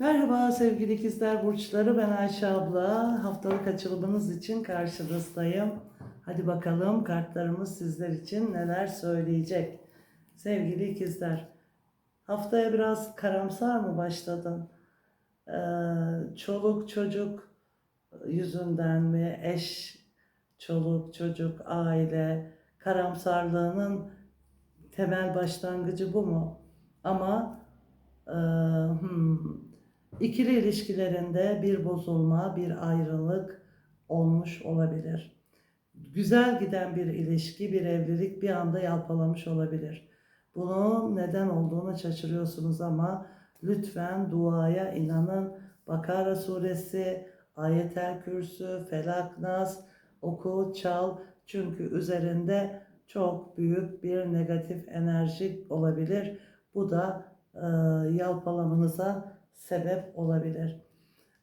Merhaba sevgili ikizler burçları ben Ayşe abla. Haftalık açılımınız için karşınızdayım. Hadi bakalım kartlarımız sizler için neler söyleyecek. Sevgili ikizler, haftaya biraz karamsar mı başladın? Ee, çoluk çocuk yüzünden mi? Eş, çoluk çocuk, aile, karamsarlığının temel başlangıcı bu mu? Ama e, hmm, İkili ilişkilerinde bir bozulma, bir ayrılık olmuş olabilir. Güzel giden bir ilişki, bir evlilik bir anda yalpalamış olabilir. Bunun neden olduğunu şaşırıyorsunuz ama lütfen duaya inanın. Bakara suresi, Ayetel Kürsü, Felak Nas oku, çal. Çünkü üzerinde çok büyük bir negatif enerji olabilir. Bu da e, yalpalamanıza sebep olabilir.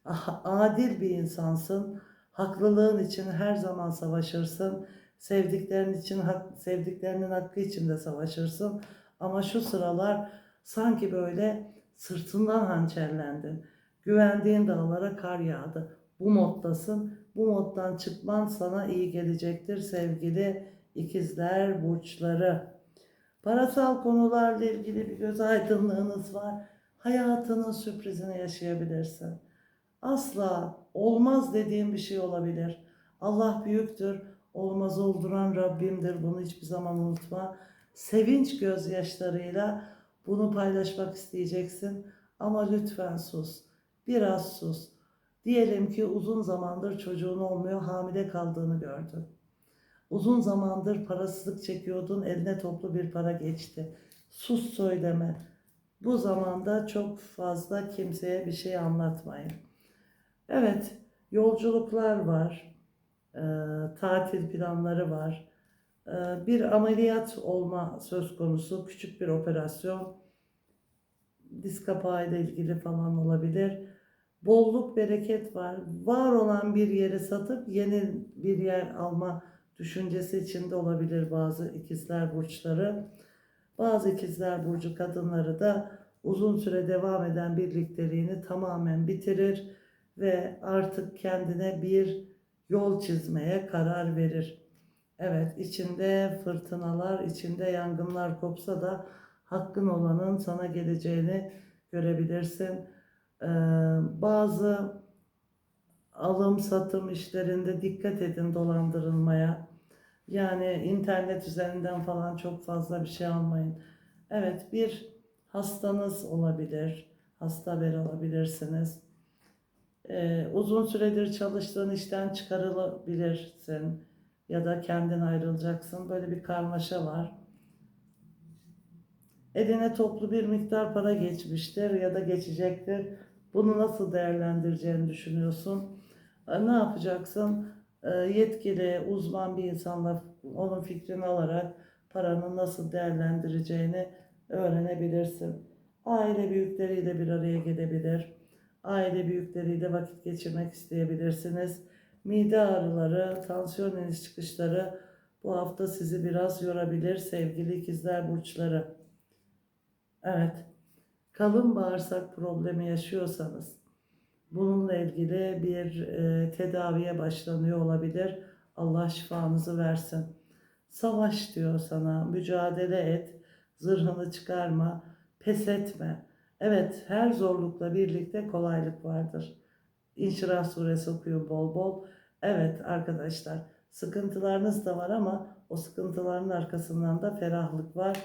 Ah, Adil bir insansın. Haklılığın için her zaman savaşırsın. Sevdiklerin için, sevdiklerinin hakkı için de savaşırsın. Ama şu sıralar sanki böyle sırtından hançerlendin. Güvendiğin dağlara kar yağdı. Bu moddasın. Bu moddan çıkman sana iyi gelecektir sevgili ikizler burçları. Parasal konularla ilgili bir göz aydınlığınız var hayatının sürprizini yaşayabilirsin. Asla olmaz dediğim bir şey olabilir. Allah büyüktür, olmaz olduran Rabbimdir. Bunu hiçbir zaman unutma. Sevinç gözyaşlarıyla bunu paylaşmak isteyeceksin. Ama lütfen sus. Biraz sus. Diyelim ki uzun zamandır çocuğun olmuyor, hamile kaldığını gördün. Uzun zamandır parasızlık çekiyordun, eline toplu bir para geçti. Sus söyleme. Bu zamanda çok fazla kimseye bir şey anlatmayın. Evet, yolculuklar var, e, tatil planları var, e, bir ameliyat olma söz konusu, küçük bir operasyon, diz kapağı ile ilgili falan olabilir. Bolluk, bereket var. Var olan bir yeri satıp yeni bir yer alma düşüncesi içinde olabilir bazı ikizler burçları. Bazı ikizler burcu kadınları da uzun süre devam eden birlikteliğini tamamen bitirir ve artık kendine bir yol çizmeye karar verir. Evet, içinde fırtınalar, içinde yangınlar kopsa da hakkın olanın sana geleceğini görebilirsin. Ee, bazı alım satım işlerinde dikkat edin dolandırılmaya. Yani internet üzerinden falan çok fazla bir şey almayın. Evet bir hastanız olabilir. Hasta haberi alabilirsiniz. Ee, uzun süredir çalıştığın işten çıkarılabilirsin. Ya da kendin ayrılacaksın. Böyle bir karmaşa var. Eline toplu bir miktar para geçmiştir ya da geçecektir. Bunu nasıl değerlendireceğini düşünüyorsun. Ee, Ne yapacaksın? Ee, Yetkili, uzman bir insanla onun fikrini alarak paranı nasıl değerlendireceğini öğrenebilirsin. Aile büyükleriyle bir araya gelebilir. Aile büyükleriyle vakit geçirmek isteyebilirsiniz. Mide ağrıları, tansiyon iniş çıkışları bu hafta sizi biraz yorabilir sevgili ikizler burçları. Evet, kalın bağırsak problemi yaşıyorsanız bununla ilgili bir e, tedaviye başlanıyor olabilir. Allah şifanızı versin. Savaş diyor sana, mücadele et, zırhını çıkarma, pes etme. Evet, her zorlukla birlikte kolaylık vardır. İnşirah suresi okuyun bol bol. Evet arkadaşlar, sıkıntılarınız da var ama o sıkıntıların arkasından da ferahlık var.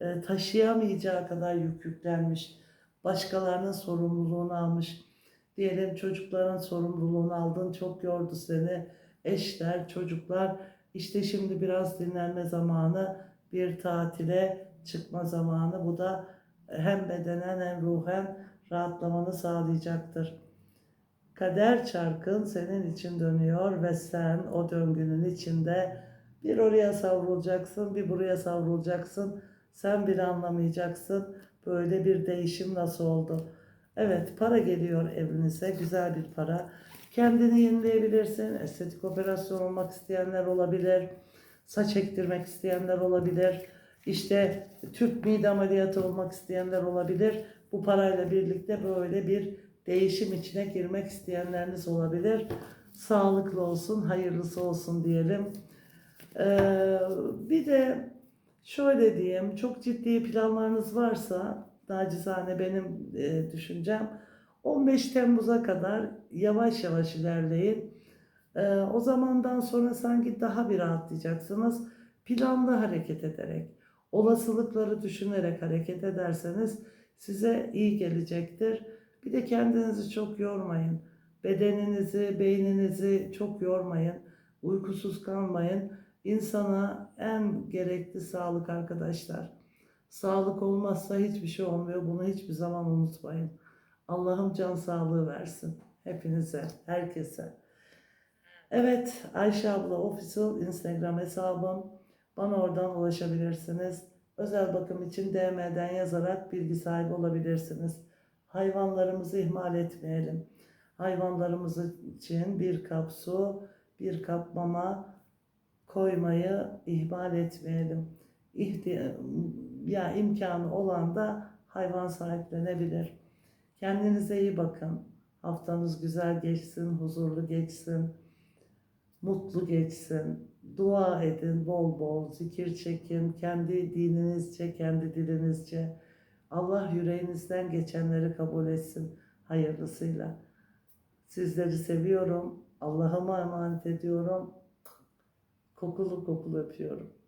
E, taşıyamayacağı kadar yük yüklenmiş. Başkalarının sorumluluğunu almış. Diyelim çocukların sorumluluğunu aldın, çok yordu seni. Eşler, çocuklar, işte şimdi biraz dinlenme zamanı, bir tatile çıkma zamanı. Bu da hem bedenen hem ruhen rahatlamanı sağlayacaktır. Kader çarkın senin için dönüyor ve sen o döngünün içinde bir oraya savrulacaksın, bir buraya savrulacaksın. Sen bile anlamayacaksın. Böyle bir değişim nasıl oldu? Evet, para geliyor evinize, güzel bir para. Kendini yenileyebilirsin. Estetik operasyon olmak isteyenler olabilir. Saç ektirmek isteyenler olabilir. İşte tüp mide ameliyatı olmak isteyenler olabilir. Bu parayla birlikte böyle bir değişim içine girmek isteyenleriniz olabilir. Sağlıklı olsun, hayırlısı olsun diyelim. Ee, bir de şöyle diyeyim, çok ciddi planlarınız varsa, nacizane benim e, düşüncem, 15 Temmuz'a kadar yavaş yavaş ilerleyin. Ee, o zamandan sonra sanki daha bir rahatlayacaksınız. Planlı hareket ederek, olasılıkları düşünerek hareket ederseniz size iyi gelecektir. Bir de kendinizi çok yormayın. Bedeninizi, beyninizi çok yormayın. Uykusuz kalmayın. İnsana en gerekli sağlık arkadaşlar. Sağlık olmazsa hiçbir şey olmuyor. Bunu hiçbir zaman unutmayın. Allah'ım can sağlığı versin. Hepinize, herkese. Evet, Ayşe abla official Instagram hesabım. Bana oradan ulaşabilirsiniz. Özel bakım için DM'den yazarak bilgi sahibi olabilirsiniz. Hayvanlarımızı ihmal etmeyelim. Hayvanlarımız için bir kap su, bir kap mama koymayı ihmal etmeyelim. İhti ya imkanı olan da hayvan sahiplenebilir. Kendinize iyi bakın. Haftanız güzel geçsin, huzurlu geçsin, mutlu geçsin. Dua edin bol bol, zikir çekin, kendi dininizce, kendi dilinizce. Allah yüreğinizden geçenleri kabul etsin hayırlısıyla. Sizleri seviyorum. Allah'ıma emanet ediyorum. Kokulu kokulu öpüyorum.